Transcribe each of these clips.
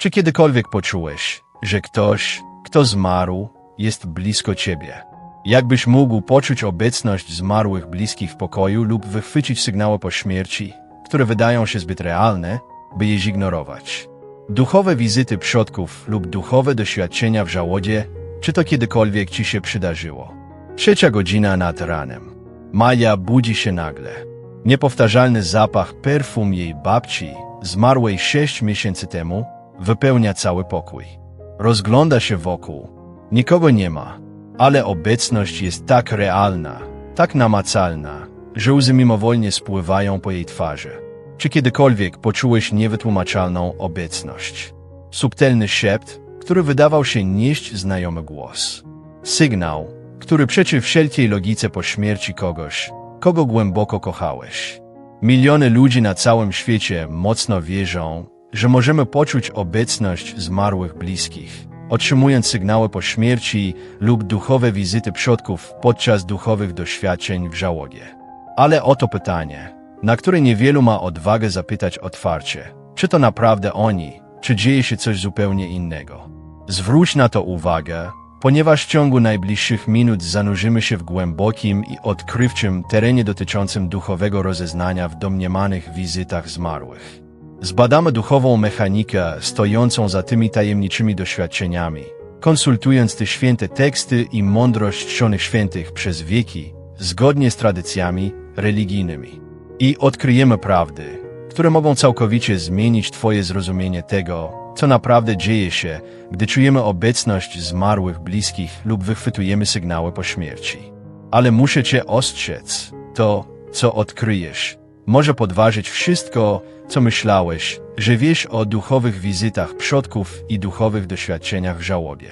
Czy kiedykolwiek poczułeś, że ktoś, kto zmarł, jest blisko ciebie? Jakbyś mógł poczuć obecność zmarłych bliskich w pokoju lub wychwycić sygnały po śmierci, które wydają się zbyt realne, by je zignorować. Duchowe wizyty przodków lub duchowe doświadczenia w żałodzie, czy to kiedykolwiek ci się przydarzyło? Trzecia godzina nad ranem. Maja budzi się nagle. Niepowtarzalny zapach perfum jej babci, zmarłej sześć miesięcy temu, wypełnia cały pokój. Rozgląda się wokół. Nikogo nie ma, ale obecność jest tak realna, tak namacalna, że łzy mimowolnie spływają po jej twarzy. Czy kiedykolwiek poczułeś niewytłumaczalną obecność? Subtelny szept, który wydawał się nieść znajomy głos. Sygnał, który przeczy wszelkiej logice po śmierci kogoś, kogo głęboko kochałeś. Miliony ludzi na całym świecie mocno wierzą, że możemy poczuć obecność zmarłych bliskich, otrzymując sygnały po śmierci lub duchowe wizyty przodków podczas duchowych doświadczeń w żałogie. Ale oto pytanie, na które niewielu ma odwagę zapytać otwarcie. Czy to naprawdę oni, czy dzieje się coś zupełnie innego? Zwróć na to uwagę, ponieważ w ciągu najbliższych minut zanurzymy się w głębokim i odkrywczym terenie dotyczącym duchowego rozeznania w domniemanych wizytach zmarłych. Zbadamy duchową mechanikę stojącą za tymi tajemniczymi doświadczeniami, konsultując te święte teksty i mądrość czczonych świętych przez wieki, zgodnie z tradycjami religijnymi. I odkryjemy prawdy, które mogą całkowicie zmienić Twoje zrozumienie tego, co naprawdę dzieje się, gdy czujemy obecność zmarłych bliskich lub wychwytujemy sygnały po śmierci. Ale muszę Cię ostrzec, to, co odkryjesz, może podważyć wszystko, co myślałeś, że wiesz o duchowych wizytach przodków i duchowych doświadczeniach w żałobie.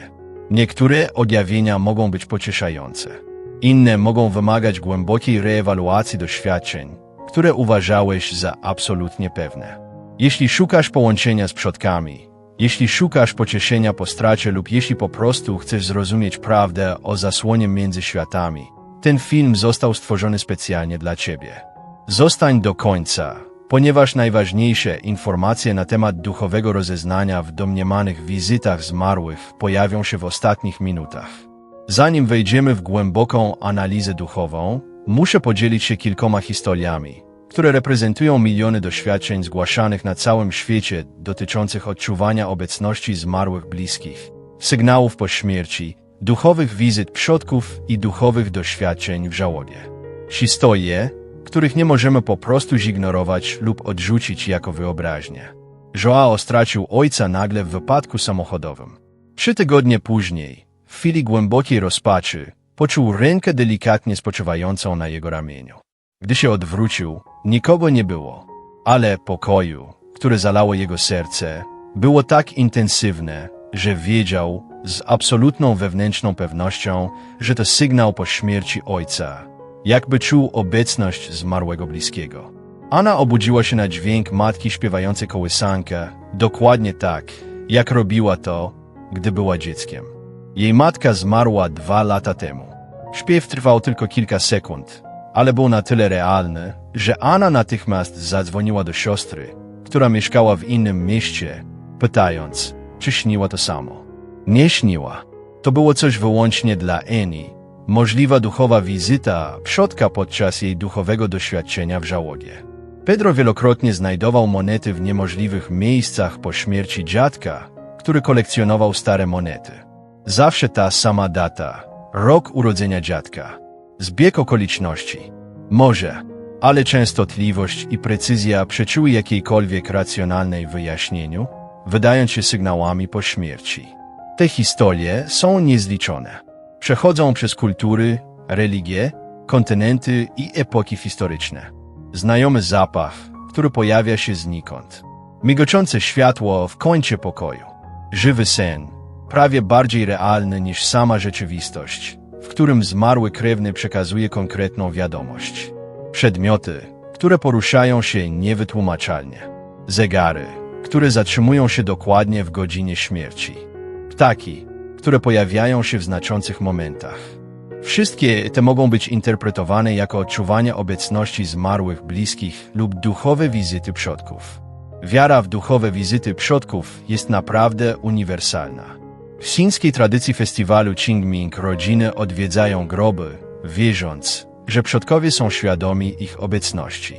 Niektóre objawienia mogą być pocieszające, inne mogą wymagać głębokiej reewaluacji doświadczeń, które uważałeś za absolutnie pewne. Jeśli szukasz połączenia z przodkami, jeśli szukasz pocieszenia po stracie lub jeśli po prostu chcesz zrozumieć prawdę o zasłonie między światami, ten film został stworzony specjalnie dla Ciebie. Zostań do końca, ponieważ najważniejsze informacje na temat duchowego rozeznania w domniemanych wizytach zmarłych pojawią się w ostatnich minutach. Zanim wejdziemy w głęboką analizę duchową, muszę podzielić się kilkoma historiami, które reprezentują miliony doświadczeń zgłaszanych na całym świecie dotyczących odczuwania obecności zmarłych bliskich, sygnałów po śmierci, duchowych wizyt przodków i duchowych doświadczeń w żałobie. Historie, których nie możemy po prostu zignorować lub odrzucić jako wyobraźnię. Joao stracił ojca nagle w wypadku samochodowym. Trzy tygodnie później, w chwili głębokiej rozpaczy, poczuł rękę delikatnie spoczywającą na jego ramieniu. Gdy się odwrócił, nikogo nie było, ale pokoju, które zalało jego serce, było tak intensywne, że wiedział z absolutną wewnętrzną pewnością, że to sygnał po śmierci ojca, jakby czuł obecność zmarłego bliskiego. Anna obudziła się na dźwięk matki śpiewającej kołysankę, dokładnie tak, jak robiła to, gdy była dzieckiem. Jej matka zmarła dwa lata temu. Śpiew trwał tylko kilka sekund, ale był na tyle realny, że Anna natychmiast zadzwoniła do siostry, która mieszkała w innym mieście, pytając, czy śniła to samo. Nie śniła. To było coś wyłącznie dla Eni, możliwa duchowa wizyta przodka podczas jej duchowego doświadczenia w żałogie. Pedro wielokrotnie znajdował monety w niemożliwych miejscach po śmierci dziadka, który kolekcjonował stare monety. Zawsze ta sama data, rok urodzenia dziadka. Zbieg okoliczności. Może, ale częstotliwość i precyzja przeczyły jakiejkolwiek racjonalnej wyjaśnieniu, wydając się sygnałami po śmierci. Te historie są niezliczone. Przechodzą przez kultury, religie, kontynenty i epoki historyczne. Znajomy zapach, który pojawia się znikąd. Migoczące światło w końcu pokoju. Żywy sen, prawie bardziej realny niż sama rzeczywistość, w którym zmarły krewny przekazuje konkretną wiadomość. Przedmioty, które poruszają się niewytłumaczalnie. Zegary, które zatrzymują się dokładnie w godzinie śmierci. Ptaki, które pojawiają się w znaczących momentach. Wszystkie te mogą być interpretowane jako odczuwanie obecności zmarłych bliskich lub duchowe wizyty przodków. Wiara w duchowe wizyty przodków jest naprawdę uniwersalna. W chińskiej tradycji festiwalu Qingming rodziny odwiedzają groby, wierząc, że przodkowie są świadomi ich obecności.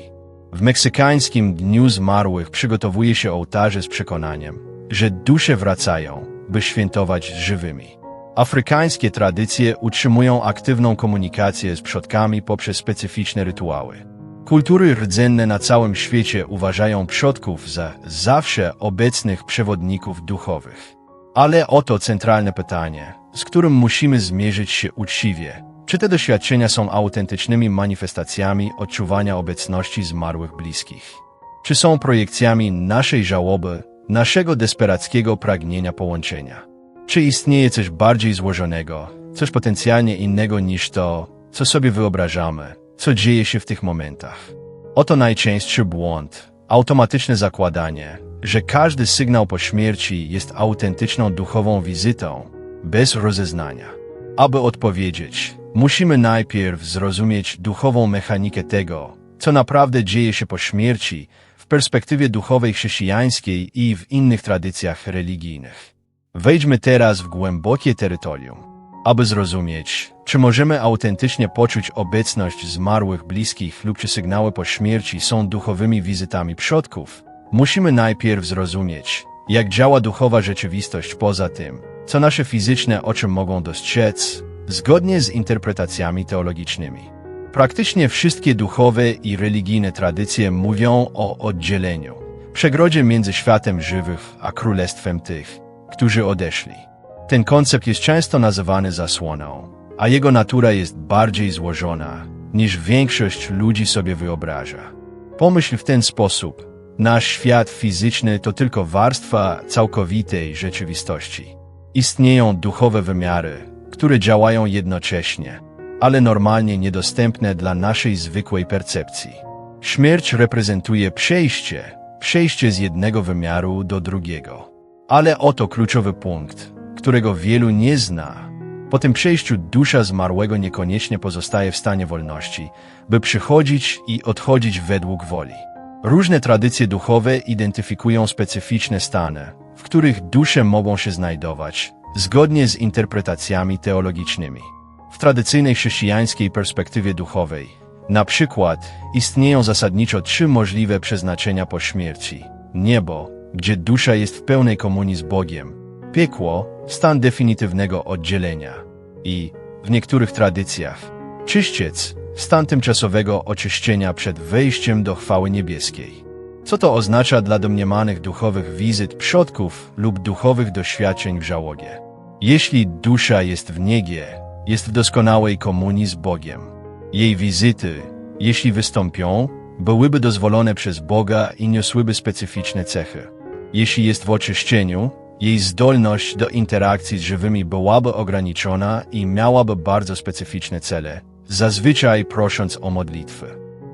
W meksykańskim Dniu Zmarłych przygotowuje się ołtarze z przekonaniem, że dusze wracają, by świętować żywymi. Afrykańskie tradycje utrzymują aktywną komunikację z przodkami poprzez specyficzne rytuały. Kultury rdzenne na całym świecie uważają przodków za zawsze obecnych przewodników duchowych. Ale oto centralne pytanie, z którym musimy zmierzyć się uczciwie. Czy te doświadczenia są autentycznymi manifestacjami odczuwania obecności zmarłych bliskich? Czy są projekcjami naszej żałoby, naszego desperackiego pragnienia połączenia? Czy istnieje coś bardziej złożonego, coś potencjalnie innego niż to, co sobie wyobrażamy, co dzieje się w tych momentach? Oto najczęstszy błąd, automatyczne zakładanie, że każdy sygnał po śmierci jest autentyczną duchową wizytą, bez rozeznania. Aby odpowiedzieć, musimy najpierw zrozumieć duchową mechanikę tego, co naprawdę dzieje się po śmierci w perspektywie duchowej chrześcijańskiej i w innych tradycjach religijnych. Wejdźmy teraz w głębokie terytorium, aby zrozumieć, czy możemy autentycznie poczuć obecność zmarłych bliskich lub czy sygnały po śmierci są duchowymi wizytami przodków. Musimy najpierw zrozumieć, jak działa duchowa rzeczywistość poza tym, co nasze fizyczne oczy mogą dostrzec, zgodnie z interpretacjami teologicznymi. Praktycznie wszystkie duchowe i religijne tradycje mówią o oddzieleniu, przegrodzie między światem żywych a królestwem tych, którzy odeszli. Ten koncept jest często nazywany zasłoną, a jego natura jest bardziej złożona, niż większość ludzi sobie wyobraża. Pomyśl w ten sposób. Nasz świat fizyczny to tylko warstwa całkowitej rzeczywistości. Istnieją duchowe wymiary, które działają jednocześnie, ale normalnie niedostępne dla naszej zwykłej percepcji. Śmierć reprezentuje przejście, przejście z jednego wymiaru do drugiego. Ale oto kluczowy punkt, którego wielu nie zna. Po tym przejściu dusza zmarłego niekoniecznie pozostaje w stanie wolności, by przychodzić i odchodzić według woli. Różne tradycje duchowe identyfikują specyficzne stany, w których dusze mogą się znajdować, zgodnie z interpretacjami teologicznymi. W tradycyjnej chrześcijańskiej perspektywie duchowej, na przykład, istnieją zasadniczo trzy możliwe przeznaczenia po śmierci. Niebo, gdzie dusza jest w pełnej komunii z Bogiem, piekło, stan definitywnego oddzielenia i, w niektórych tradycjach, czyściec, stan tymczasowego oczyszczenia przed wejściem do chwały niebieskiej. Co to oznacza dla domniemanych duchowych wizyt przodków lub duchowych doświadczeń w żałogie? Jeśli dusza jest w niegie, jest w doskonałej komunii z Bogiem. Jej wizyty, jeśli wystąpią, byłyby dozwolone przez Boga i niosłyby specyficzne cechy. Jeśli jest w oczyszczeniu, jej zdolność do interakcji z żywymi byłaby ograniczona i miałaby bardzo specyficzne cele, zazwyczaj prosząc o modlitwę.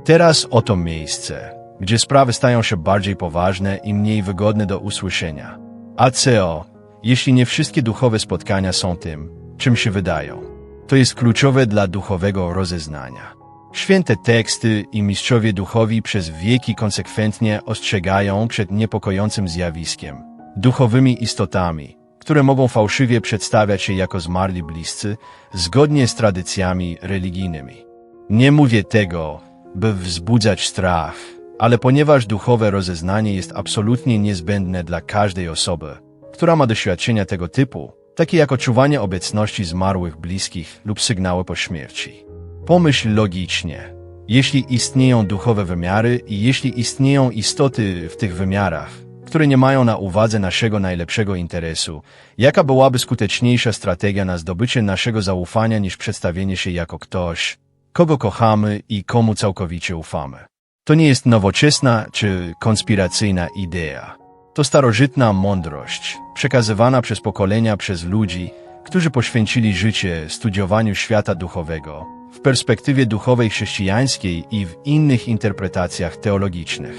Teraz oto miejsce, gdzie sprawy stają się bardziej poważne i mniej wygodne do usłyszenia. ACO, jeśli nie wszystkie duchowe spotkania są tym, czym się wydają, to jest kluczowe dla duchowego rozeznania. Święte teksty i mistrzowie duchowi przez wieki konsekwentnie ostrzegają przed niepokojącym zjawiskiem, duchowymi istotami, które mogą fałszywie przedstawiać się jako zmarli bliscy, zgodnie z tradycjami religijnymi. Nie mówię tego, by wzbudzać strach, ale ponieważ duchowe rozeznanie jest absolutnie niezbędne dla każdej osoby, która ma doświadczenia tego typu, takie jak odczuwanie obecności zmarłych bliskich lub sygnały po śmierci. Pomyśl logicznie. Jeśli istnieją duchowe wymiary i jeśli istnieją istoty w tych wymiarach, które nie mają na uwadze naszego najlepszego interesu, jaka byłaby skuteczniejsza strategia na zdobycie naszego zaufania niż przedstawienie się jako ktoś, kogo kochamy i komu całkowicie ufamy? To nie jest nowoczesna czy konspiracyjna idea. To starożytna mądrość, przekazywana przez pokolenia przez ludzi, którzy poświęcili życie studiowaniu świata duchowego w perspektywie duchowej chrześcijańskiej i w innych interpretacjach teologicznych.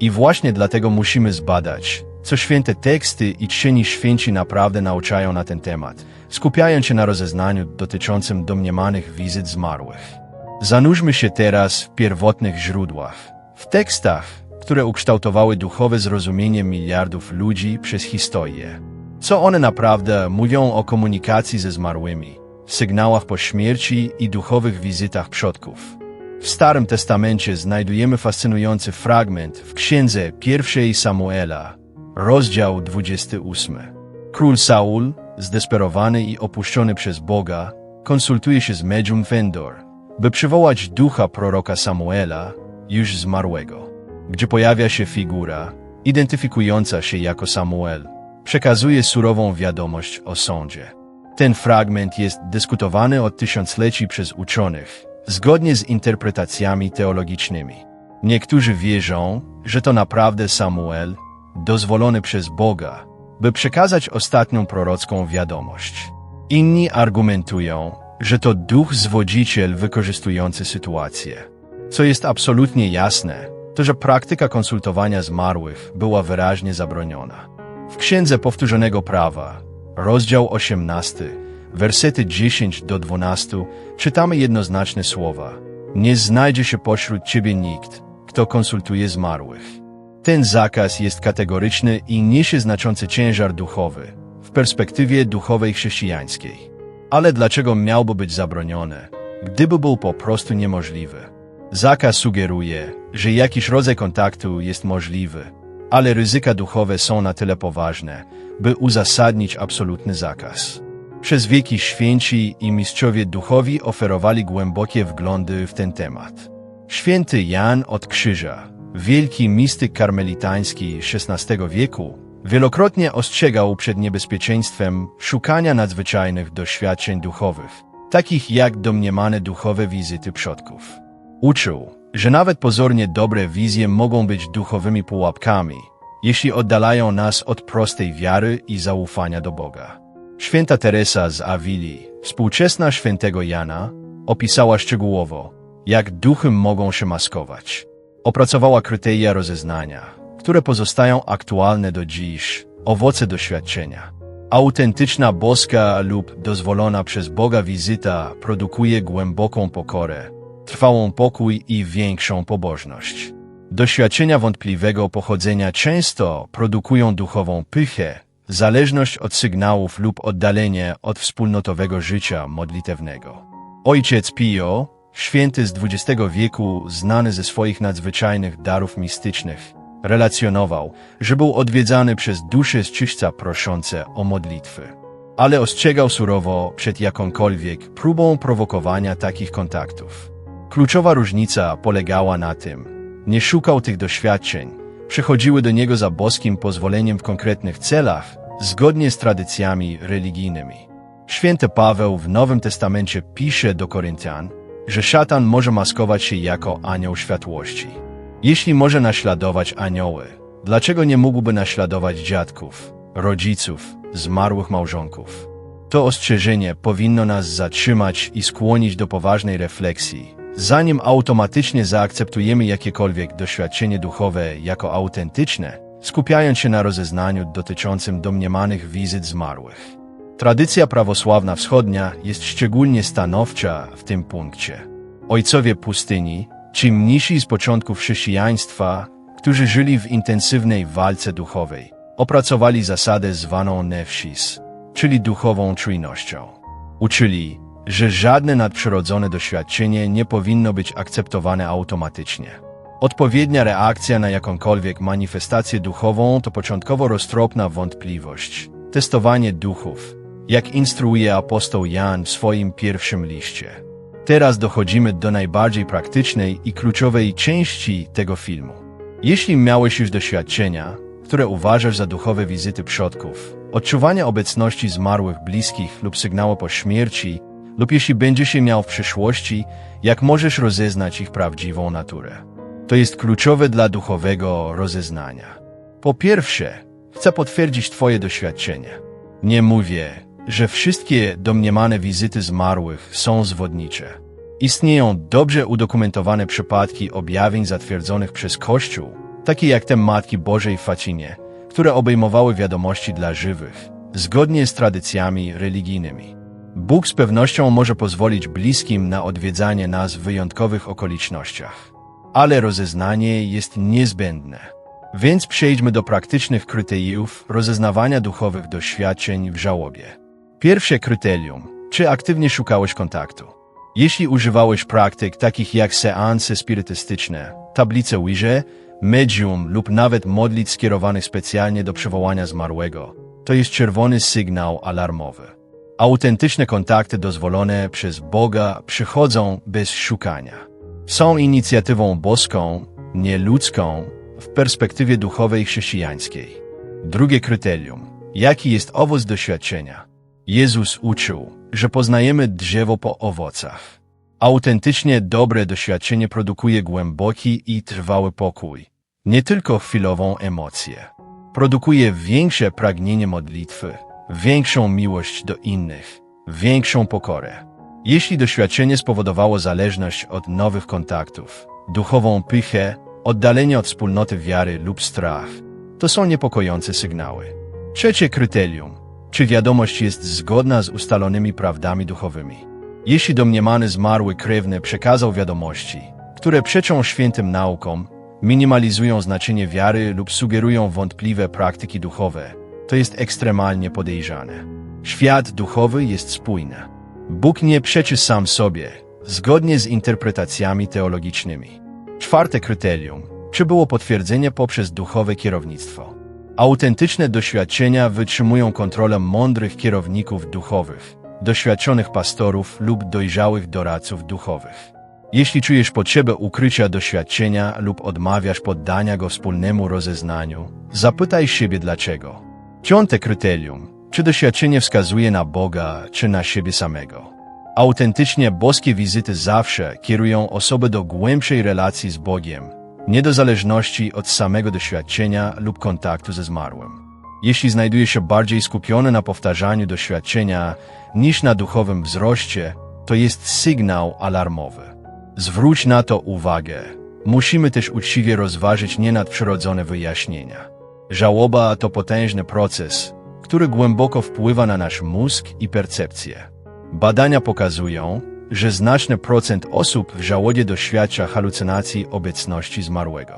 I właśnie dlatego musimy zbadać, co święte teksty i czcieni święci naprawdę nauczają na ten temat, skupiając się na rozeznaniu dotyczącym domniemanych wizyt zmarłych. Zanurzmy się teraz w pierwotnych źródłach, w tekstach, które ukształtowały duchowe zrozumienie miliardów ludzi przez historię. Co one naprawdę mówią o komunikacji ze zmarłymi, sygnałach po śmierci i duchowych wizytach przodków? W Starym Testamencie znajdujemy fascynujący fragment w księdze pierwszej Samuela, rozdział 28. Król Saul, zdesperowany i opuszczony przez Boga, konsultuje się z medium Fendor, by przywołać ducha proroka Samuela, już zmarłego. Gdzie pojawia się figura, identyfikująca się jako Samuel, przekazuje surową wiadomość o sądzie. Ten fragment jest dyskutowany od tysiącleci przez uczonych, zgodnie z interpretacjami teologicznymi. Niektórzy wierzą, że to naprawdę Samuel, dozwolony przez Boga, by przekazać ostatnią prorocką wiadomość. Inni argumentują, że to duch zwodziciel wykorzystujący sytuację. Co jest absolutnie jasne, to że praktyka konsultowania zmarłych była wyraźnie zabroniona. W Księdze Powtórzonego Prawa, rozdział 18, wersety 10 do 12, czytamy jednoznaczne słowa. Nie znajdzie się pośród ciebie nikt, kto konsultuje zmarłych. Ten zakaz jest kategoryczny i niesie znaczący ciężar duchowy w perspektywie duchowej chrześcijańskiej. Ale dlaczego miałby być zabronione, gdyby był po prostu niemożliwy? Zakaz sugeruje, że jakiś rodzaj kontaktu jest możliwy, ale ryzyka duchowe są na tyle poważne, by uzasadnić absolutny zakaz. Przez wieki święci i mistrzowie duchowi oferowali głębokie wglądy w ten temat. Święty Jan od Krzyża, wielki mistyk karmelitański XVI wieku, wielokrotnie ostrzegał przed niebezpieczeństwem szukania nadzwyczajnych doświadczeń duchowych, takich jak domniemane duchowe wizyty przodków. Uczył, że nawet pozornie dobre wizje mogą być duchowymi pułapkami, jeśli oddalają nas od prostej wiary i zaufania do Boga. Święta Teresa z Awili, współczesna świętego Jana, opisała szczegółowo, jak duchy mogą się maskować. Opracowała kryteria rozeznania, które pozostają aktualne do dziś, owoce doświadczenia. Autentyczna boska lub dozwolona przez Boga wizyta produkuje głęboką pokorę, trwałą pokój i większą pobożność. Doświadczenia wątpliwego pochodzenia często produkują duchową pychę, zależność od sygnałów lub oddalenie od wspólnotowego życia modlitewnego. Ojciec Pio, święty z XX wieku, znany ze swoich nadzwyczajnych darów mistycznych, relacjonował, że był odwiedzany przez dusze z czyśćca proszące o modlitwy. Ale ostrzegał surowo przed jakąkolwiek próbą prowokowania takich kontaktów. Kluczowa różnica polegała na tym, nie szukał tych doświadczeń, przychodziły do niego za boskim pozwoleniem w konkretnych celach, zgodnie z tradycjami religijnymi. Święty Paweł w Nowym Testamencie pisze do Koryntian, że szatan może maskować się jako anioł światłości. Jeśli może naśladować anioły, dlaczego nie mógłby naśladować dziadków, rodziców, zmarłych małżonków? To ostrzeżenie powinno nas zatrzymać i skłonić do poważnej refleksji, zanim automatycznie zaakceptujemy jakiekolwiek doświadczenie duchowe jako autentyczne, skupiając się na rozeznaniu dotyczącym domniemanych wizyt zmarłych. Tradycja prawosławna wschodnia jest szczególnie stanowcza w tym punkcie. Ojcowie pustyni, ci mnisi z początków chrześcijaństwa, którzy żyli w intensywnej walce duchowej, opracowali zasadę zwaną nefsis, czyli duchową czujnością. Uczyli, że żadne nadprzyrodzone doświadczenie nie powinno być akceptowane automatycznie. Odpowiednia reakcja na jakąkolwiek manifestację duchową to początkowo roztropna wątpliwość, testowanie duchów, jak instruuje apostoł Jan w swoim pierwszym liście. Teraz dochodzimy do najbardziej praktycznej i kluczowej części tego filmu. Jeśli miałeś już doświadczenia, które uważasz za duchowe wizyty przodków, odczuwania obecności zmarłych bliskich lub sygnały po śmierci, lub jeśli będziesz się miał w przyszłości, jak możesz rozeznać ich prawdziwą naturę. To jest kluczowe dla duchowego rozeznania. Po pierwsze, chcę potwierdzić Twoje doświadczenie. Nie mówię, że wszystkie domniemane wizyty zmarłych są zwodnicze. Istnieją dobrze udokumentowane przypadki objawień zatwierdzonych przez Kościół, takie jak te Matki Bożej w Facinie, które obejmowały wiadomości dla żywych, zgodnie z tradycjami religijnymi. Bóg z pewnością może pozwolić bliskim na odwiedzanie nas w wyjątkowych okolicznościach. ale rozeznanie jest niezbędne. Więc przejdźmy do praktycznych kryteriów rozeznawania duchowych doświadczeń w żałobie. Pierwsze kryterium. Czy aktywnie szukałeś kontaktu? Jeśli używałeś praktyk takich jak seanse spirytystyczne, tablice Ouija, medium lub nawet modlic skierowanych specjalnie do przywołania zmarłego, to jest czerwony sygnał alarmowy. Autentyczne kontakty dozwolone przez Boga przychodzą bez szukania. Są inicjatywą boską, nie ludzką, w perspektywie duchowej chrześcijańskiej. Drugie kryterium. Jaki jest owoc doświadczenia? Jezus uczył, że poznajemy drzewo po owocach. Autentycznie dobre doświadczenie produkuje głęboki i trwały pokój, nie tylko chwilową emocję. Produkuje większe pragnienie modlitwy, większą miłość do innych, większą pokorę. Jeśli doświadczenie spowodowało zależność od nowych kontaktów, duchową pychę, oddalenie od wspólnoty wiary lub strach, to są niepokojące sygnały. Trzecie kryterium. Czy wiadomość jest zgodna z ustalonymi prawdami duchowymi? Jeśli domniemany zmarły krewny przekazał wiadomości, które przeczą świętym naukom, minimalizują znaczenie wiary lub sugerują wątpliwe praktyki duchowe, to jest ekstremalnie podejrzane. Świat duchowy jest spójny. Bóg nie przeczy sam sobie, zgodnie z interpretacjami teologicznymi. Czwarte kryterium. Czy było potwierdzenie poprzez duchowe kierownictwo? Autentyczne doświadczenia wytrzymują kontrolę mądrych kierowników duchowych, doświadczonych pastorów lub dojrzałych doradców duchowych. Jeśli czujesz potrzebę ukrycia doświadczenia lub odmawiasz poddania go wspólnemu rozeznaniu, zapytaj siebie dlaczego. Piąte kryterium. Czy doświadczenie wskazuje na Boga, czy na siebie samego? Autentycznie boskie wizyty zawsze kierują osobę do głębszej relacji z Bogiem, nie do zależności od samego doświadczenia lub kontaktu ze zmarłym. Jeśli znajduje się bardziej skupiony na powtarzaniu doświadczenia niż na duchowym wzroście, to jest sygnał alarmowy. Zwróć na to uwagę. Musimy też uczciwie rozważyć nienadprzyrodzone wyjaśnienia. Żałoba to potężny proces, który głęboko wpływa na nasz mózg i percepcję. Badania pokazują, że znaczny procent osób w żałobie doświadcza halucynacji obecności zmarłego.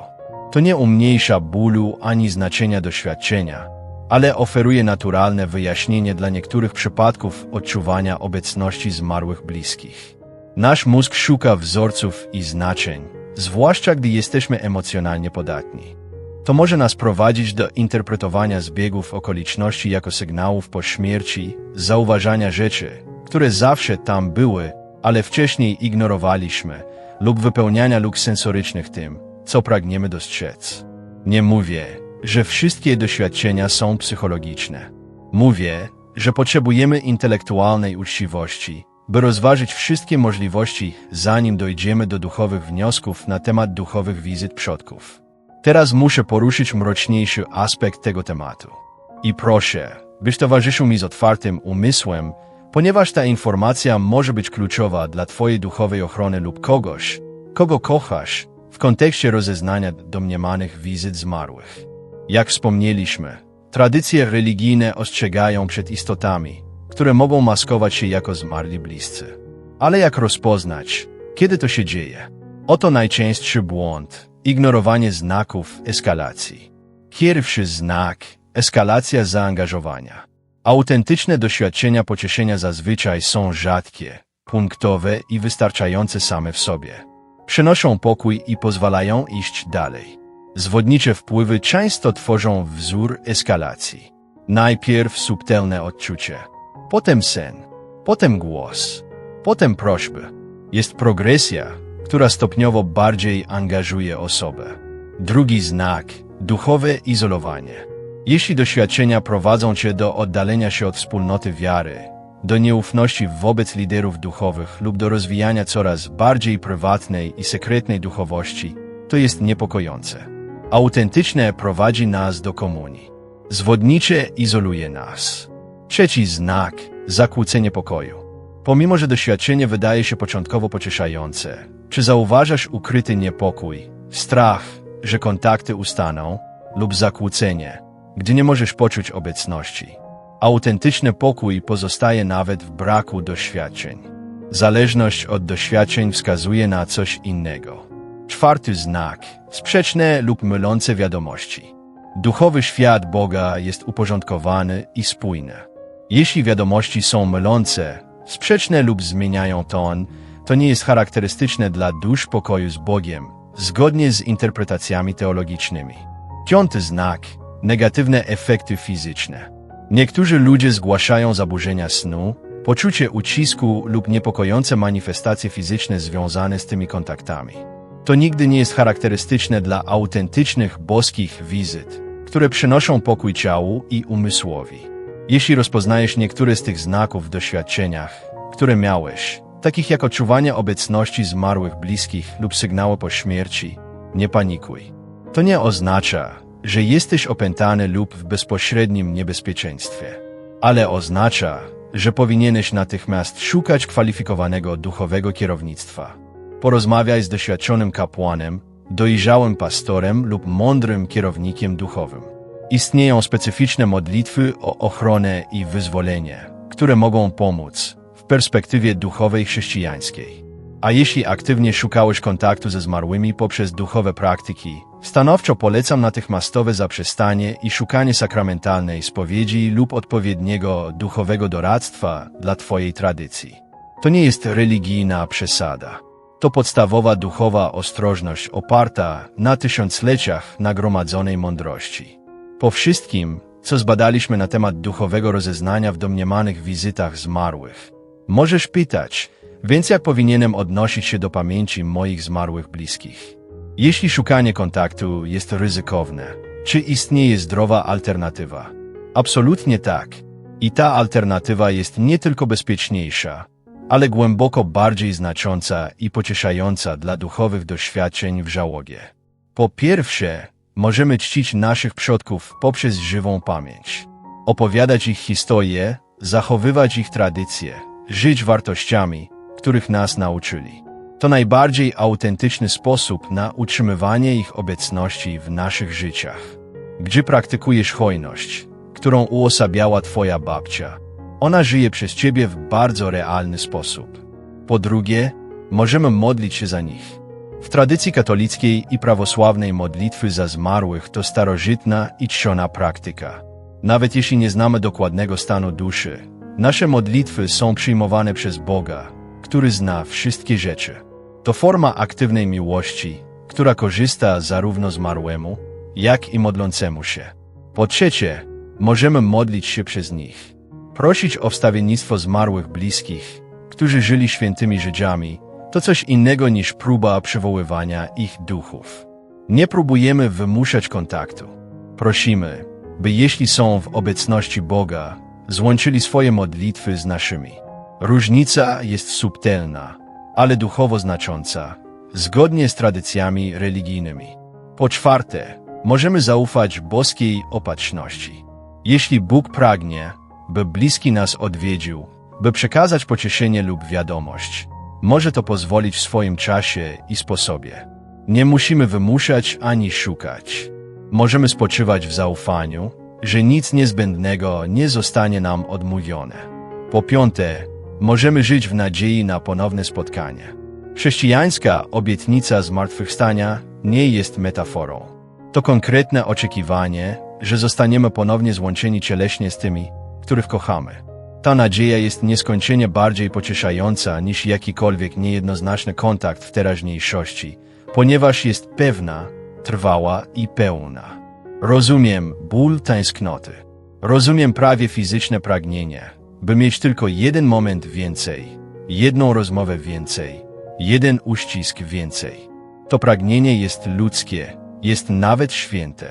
To nie umniejsza bólu ani znaczenia doświadczenia, ale oferuje naturalne wyjaśnienie dla niektórych przypadków odczuwania obecności zmarłych bliskich. Nasz mózg szuka wzorców i znaczeń, zwłaszcza gdy jesteśmy emocjonalnie podatni. To może nas prowadzić do interpretowania zbiegów okoliczności jako sygnałów po śmierci, zauważania rzeczy, które zawsze tam były, ale wcześniej ignorowaliśmy, lub wypełniania luk sensorycznych tym, co pragniemy dostrzec. Nie mówię, że wszystkie doświadczenia są psychologiczne. Mówię, że potrzebujemy intelektualnej uczciwości, by rozważyć wszystkie możliwości, zanim dojdziemy do duchowych wniosków na temat duchowych wizyt przodków. Teraz muszę poruszyć mroczniejszy aspekt tego tematu. I proszę, byś towarzyszył mi z otwartym umysłem, ponieważ ta informacja może być kluczowa dla Twojej duchowej ochrony lub kogoś, kogo kochasz, w kontekście rozeznania domniemanych wizyt zmarłych. Jak wspomnieliśmy, tradycje religijne ostrzegają przed istotami, które mogą maskować się jako zmarli bliscy. Ale jak rozpoznać, kiedy to się dzieje? Oto najczęstszy błąd ignorowanie znaków eskalacji. Pierwszy znak eskalacja zaangażowania. Autentyczne doświadczenia pocieszenia zazwyczaj są rzadkie, punktowe i wystarczające same w sobie. Przynoszą pokój i pozwalają iść dalej. Zwodnicze wpływy często tworzą wzór eskalacji. Najpierw subtelne odczucie, potem sen, potem głos, potem prośby. Jest progresja, która stopniowo bardziej angażuje osobę. Drugi znak duchowe izolowanie. Jeśli doświadczenia prowadzą cię do oddalenia się od wspólnoty wiary, do nieufności wobec liderów duchowych lub do rozwijania coraz bardziej prywatnej i sekretnej duchowości, to jest niepokojące. Autentyczne prowadzi nas do komunii. Zwodnicze izoluje nas. Trzeci znak zakłócenie pokoju. Pomimo, że doświadczenie wydaje się początkowo pocieszające, czy zauważasz ukryty niepokój, strach, że kontakty ustaną, lub zakłócenie, gdy nie możesz poczuć obecności? Autentyczny pokój pozostaje nawet w braku doświadczeń. Zależność od doświadczeń wskazuje na coś innego. Czwarty znak. Sprzeczne lub mylące wiadomości. Duchowy świat Boga jest uporządkowany i spójny. Jeśli wiadomości są mylące, sprzeczne lub zmieniają ton, to nie jest charakterystyczne dla dusz pokoju z Bogiem, zgodnie z interpretacjami teologicznymi. Piąty znak. Negatywne efekty fizyczne. Niektórzy ludzie zgłaszają zaburzenia snu, poczucie ucisku lub niepokojące manifestacje fizyczne związane z tymi kontaktami. To nigdy nie jest charakterystyczne dla autentycznych boskich wizyt, które przynoszą pokój ciału i umysłowi. Jeśli rozpoznajesz niektóre z tych znaków w doświadczeniach, które miałeś, takich jak odczuwanie obecności zmarłych bliskich lub sygnały po śmierci, nie panikuj. To nie oznacza, że jesteś opętany lub w bezpośrednim niebezpieczeństwie, ale oznacza, że powinieneś natychmiast szukać kwalifikowanego duchowego kierownictwa. Porozmawiaj z doświadczonym kapłanem, dojrzałym pastorem lub mądrym kierownikiem duchowym. Istnieją specyficzne modlitwy o ochronę i wyzwolenie, które mogą pomóc perspektywie duchowej chrześcijańskiej. A jeśli aktywnie szukałeś kontaktu ze zmarłymi poprzez duchowe praktyki, stanowczo polecam natychmiastowe zaprzestanie i szukanie sakramentalnej spowiedzi lub odpowiedniego duchowego doradztwa dla Twojej tradycji. To nie jest religijna przesada. To podstawowa duchowa ostrożność oparta na tysiącleciach nagromadzonej mądrości. Po wszystkim, co zbadaliśmy na temat duchowego rozeznania w domniemanych wizytach zmarłych, możesz pytać, więc jak powinienem odnosić się do pamięci moich zmarłych bliskich? Jeśli szukanie kontaktu jest ryzykowne, czy istnieje zdrowa alternatywa? Absolutnie tak. I ta alternatywa jest nie tylko bezpieczniejsza, ale głęboko bardziej znacząca i pocieszająca dla duchowych doświadczeń w żałogie. Po pierwsze, możemy czcić naszych przodków poprzez żywą pamięć. Opowiadać ich historie, zachowywać ich tradycje, żyć wartościami, których nas nauczyli. To najbardziej autentyczny sposób na utrzymywanie ich obecności w naszych życiach. Gdzie praktykujesz hojność, którą uosabiała Twoja babcia, ona żyje przez Ciebie w bardzo realny sposób. Po drugie, możemy modlić się za nich. W tradycji katolickiej i prawosławnej modlitwy za zmarłych to starożytna i czciona praktyka. Nawet jeśli nie znamy dokładnego stanu duszy, nasze modlitwy są przyjmowane przez Boga, który zna wszystkie rzeczy. To forma aktywnej miłości, która korzysta zarówno zmarłemu, jak i modlącemu się. Po trzecie, możemy modlić się przez nich. Prosić o wstawiennictwo zmarłych bliskich, którzy żyli świętymi życiami, to coś innego niż próba przywoływania ich duchów. Nie próbujemy wymuszać kontaktu. Prosimy, by jeśli są w obecności Boga, złączyli swoje modlitwy z naszymi. Różnica jest subtelna, ale duchowo znacząca, zgodnie z tradycjami religijnymi. Po czwarte, możemy zaufać boskiej opatrzności. Jeśli Bóg pragnie, by bliski nas odwiedził, by przekazać pocieszenie lub wiadomość, może to pozwolić w swoim czasie i sposobie. Nie musimy wymuszać ani szukać. Możemy spoczywać w zaufaniu, że nic niezbędnego nie zostanie nam odmówione. Po piąte, możemy żyć w nadziei na ponowne spotkanie. Chrześcijańska obietnica zmartwychwstania nie jest metaforą. To konkretne oczekiwanie, że zostaniemy ponownie złączeni cieleśnie z tymi, których kochamy. Ta nadzieja jest nieskończenie bardziej pocieszająca niż jakikolwiek niejednoznaczny kontakt w teraźniejszości, ponieważ jest pewna, trwała i pełna. Rozumiem ból tęsknoty. Rozumiem prawie fizyczne pragnienie, by mieć tylko jeden moment więcej, jedną rozmowę więcej, jeden uścisk więcej. To pragnienie jest ludzkie, jest nawet święte.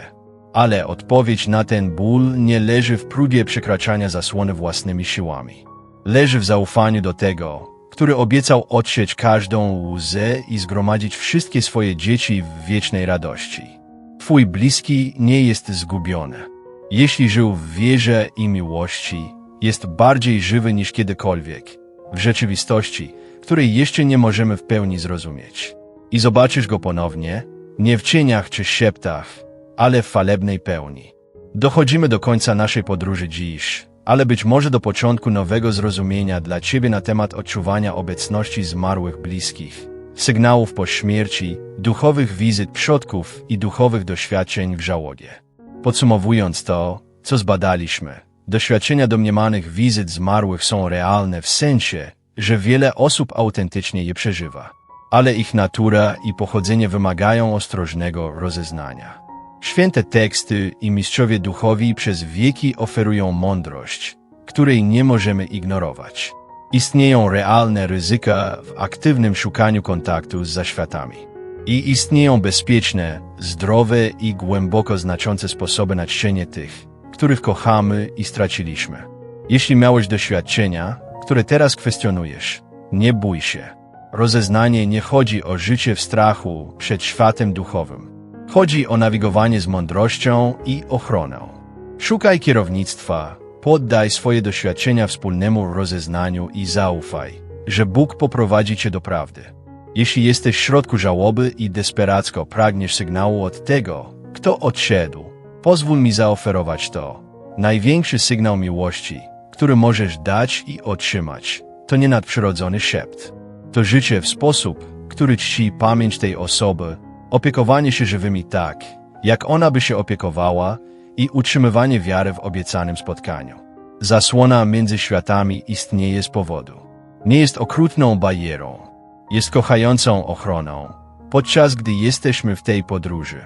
Ale odpowiedź na ten ból nie leży w próbie przekraczania zasłony własnymi siłami. Leży w zaufaniu do tego, który obiecał odsieć każdą łzę i zgromadzić wszystkie swoje dzieci w wiecznej radości. Twój bliski nie jest zgubiony. Jeśli żył w wierze i miłości, jest bardziej żywy niż kiedykolwiek, w rzeczywistości, której jeszcze nie możemy w pełni zrozumieć. I zobaczysz go ponownie, nie w cieniach czy szeptach, ale w falebnej pełni. Dochodzimy do końca naszej podróży dziś, ale być może do początku nowego zrozumienia dla Ciebie na temat odczuwania obecności zmarłych bliskich, sygnałów po śmierci, duchowych wizyt przodków i duchowych doświadczeń w żałobie. Podsumowując to, co zbadaliśmy, doświadczenia domniemanych wizyt zmarłych są realne w sensie, że wiele osób autentycznie je przeżywa, ale ich natura i pochodzenie wymagają ostrożnego rozeznania. Święte teksty i mistrzowie duchowi przez wieki oferują mądrość, której nie możemy ignorować. Istnieją realne ryzyka w aktywnym szukaniu kontaktu z zaświatami. I istnieją bezpieczne, zdrowe i głęboko znaczące sposoby na czczenie tych, których kochamy i straciliśmy. Jeśli miałeś doświadczenia, które teraz kwestionujesz, nie bój się. Rozeznanie nie chodzi o życie w strachu przed światem duchowym. Chodzi o nawigowanie z mądrością i ochroną. Szukaj kierownictwa, poddaj swoje doświadczenia wspólnemu rozeznaniu i zaufaj, że Bóg poprowadzi cię do prawdy. Jeśli jesteś w środku żałoby i desperacko pragniesz sygnału od tego, kto odszedł, pozwól mi zaoferować to. Największy sygnał miłości, który możesz dać i otrzymać, to nie nadprzyrodzony szept. To życie w sposób, który czci pamięć tej osoby, opiekowanie się żywymi tak, jak ona by się opiekowała i utrzymywanie wiary w obiecanym spotkaniu. Zasłona między światami istnieje z powodu. Nie jest okrutną barierą, jest kochającą ochroną, podczas gdy jesteśmy w tej podróży.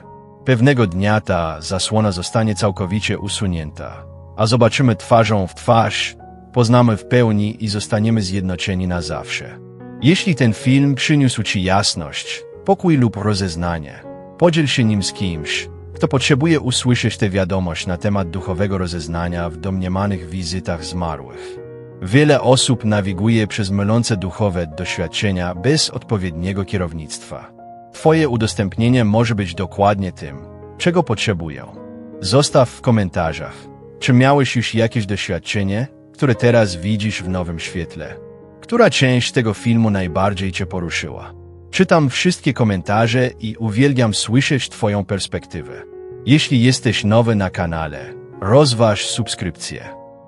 Pewnego dnia ta zasłona zostanie całkowicie usunięta, a zobaczymy twarzą w twarz, poznamy w pełni i zostaniemy zjednoczeni na zawsze. Jeśli ten film przyniósł Ci jasność, pokój lub rozeznanie, podziel się nim z kimś, kto potrzebuje usłyszeć tę wiadomość na temat duchowego rozeznania w domniemanych wizytach zmarłych. Wiele osób nawiguje przez mylące duchowe doświadczenia bez odpowiedniego kierownictwa. Twoje udostępnienie może być dokładnie tym, czego potrzebują. Zostaw w komentarzach, czy miałeś już jakieś doświadczenie, które teraz widzisz w nowym świetle. Która część tego filmu najbardziej Cię poruszyła? Czytam wszystkie komentarze i uwielbiam słyszeć Twoją perspektywę. Jeśli jesteś nowy na kanale, rozważ subskrypcję.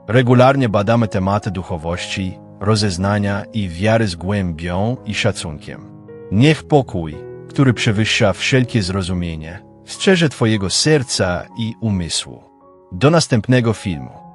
Regularnie badamy tematy duchowości, rozeznania i wiary z głębią i szacunkiem. Niech pokój, który przewyższa wszelkie zrozumienie, strzeże Twojego serca i umysłu. Do następnego filmu.